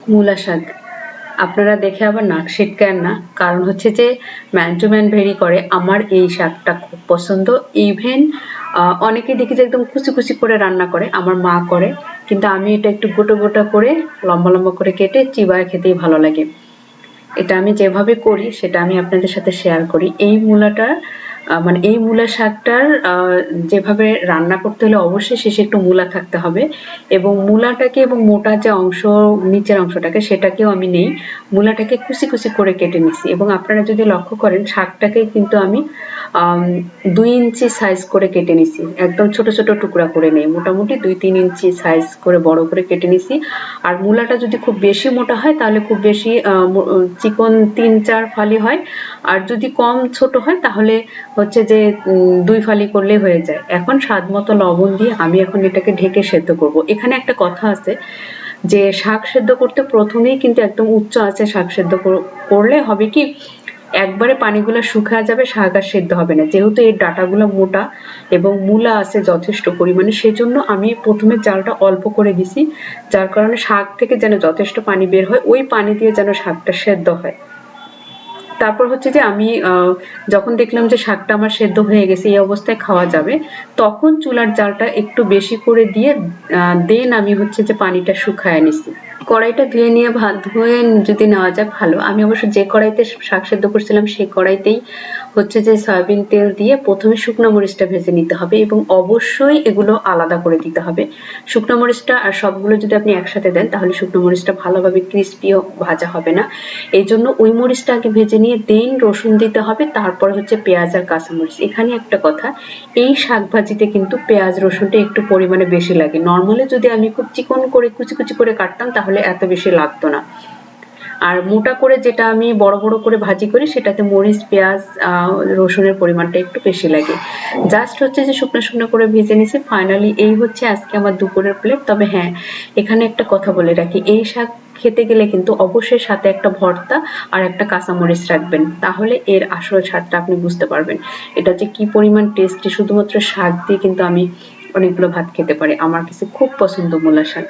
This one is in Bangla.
মূলা শাক। আপনারা দেখে আবার নাক ছিটকান না। কারণ হচ্ছে যে ম্যান টু ম্যান ভেরি করে। আমার এই শাকটা খুব পছন্দ। ইভেন অনেকে দেখি যে একদম কুচি কুচি করে রান্না করে। আমার মা করে। কিন্তু আমি এটা একটু গোটো গোটা করে, লম্বা লম্বা করে কেটে চিবায় খেতেই ভালো লাগে। এটা আমি যেভাবে করি, সেটা আমি আপনাদের সাথে শেয়ার করি। এই মূলাটা মানে এই মূলা শাকটার যেভাবে রান্না করতে হলে অবশ্যই শেষে একটু মূলা থাকতে হবে। এবং মূলাটাকে এবং মোটা যে অংশ নিচের অংশটাকে সেটাকেও আমি নেই। মূলাটাকে কুচি কুচি করে কেটে নিছি এবং আপনারা যদি লক্ষ্য করেন শাকটাকে কিন্তু আম, দুই ইঞ্চি সাইজ করে কেটে নিছি। একদম ছোট ছোট টুকরা করে নেই। মোটামুটি দুই তিন ইঞ্চি সাইজ করে বড় করে কেটে নিছি। আর মূলাটা যদি খুব বেশি মোটা হয়, তাহলে খুব বেশি চিকন তিন চার ফালি হয়। আর যদি কম ছোট হয়, তাহলে হচ্ছে যে দুই ফালি করলে হয়ে যায়। এখন স্বাদ মতো লবণ দিয়ে আমি এখন এটাকে ঢেকে সেদ্ধ করব। এখানে একটা কথা আছে যে, শাক সেদ্ধ করতে প্রথমেই কিন্তু একদম উচ্চ আছে শাক সেদ্ধ করলে হবে কি একবারে পানিগুলো শুকায় যাবে, শাক আর সেদ্ধ হবে না। যেহেতু এই ডাটাগুলো মোটা এবং মূলা আছে যথেষ্ট পরিমাণে, সেজন্য আমি প্রথমে চালটা অল্প করে দিছি, যার কারণে শাক থেকে যেন যথেষ্ট পানি বের হয়, ওই পানি দিয়ে যেন শাকটা সেদ্ধ হয়। তারপর হচ্ছে যে আমি যখন দেখলাম যে শাকটা আমার সেদ্ধ হয়ে গেছে, এই অবস্থায় খাওয়া যাবে, তখন চুলার জালটা একটু বেশি করে দিয়ে দেন আমি হচ্ছে যে পানিটা শুকায় নিছি। কড়াইটা ধুয়ে নিয়ে ভাত ধুয়ে যদি নেওয়া যায় ভালো। আমি অবশ্য যে কড়াইতে শাক সেদ্ধ করছিলাম সেই কড়াইতেই হচ্ছে যে সয়াবিন তেল দিয়ে প্রথমে শুকনো মরিচটা ভেজে নিতে হবে এবং অবশ্যই এগুলো আলাদা করে দিতে হবে। শুকনো মরিচটা আর সবগুলো যদি আপনি একসাথে দেন তাহলে শুকনো মরিচটা ভালোভাবে ক্রিস্পিও ভাজা হবে না। এই জন্য ওই মরিচটা আগে ভেজে নিয়ে দেন রসুন দিতে হবে, তারপর হচ্ছে পেঁয়াজ আর কাঁচামরিচ। এখানে একটা কথা, এই শাক ভাজিতে কিন্তু পেঁয়াজ রসুনটা একটু পরিমাণে বেশি লাগে। নর্মালি যদি আমি খুব চিকন করে কুচি কুচি করে কাটতাম তাহলে এত বেশি লাগতো না। আর মোটা করে যেটা আমি বড় বড় করে ভাজি করি, সেটাতে মরিচ, পেঁয়াজ রসুনের পরিমাণটা একটু বেশি লাগে। জাস্ট হচ্ছে যে শুকনো শুকনো করে ভেজে নিছি। ফাইনালি এই হচ্ছে আজকে আমার দুপুরের প্লেট তবে হ্যাঁ এখানে একটা কথা বলে রাখি। এই শাক খেতে গেলে কিন্তু অবশ্যই সাথে একটা ভর্তা আর একটা কাঁচামরিচ রাখবেন। তাহলে এর আসল স্বাদটা আপনি বুঝতে পারবেন। এটা যে কি পরিমাণ টেস্টি শুধুমাত্র শাক দিয়ে কিন্তু আমি অনেকগুলো ভাত খেতে পারি। আমার কাছে খুব পছন্দ মূলা শাক।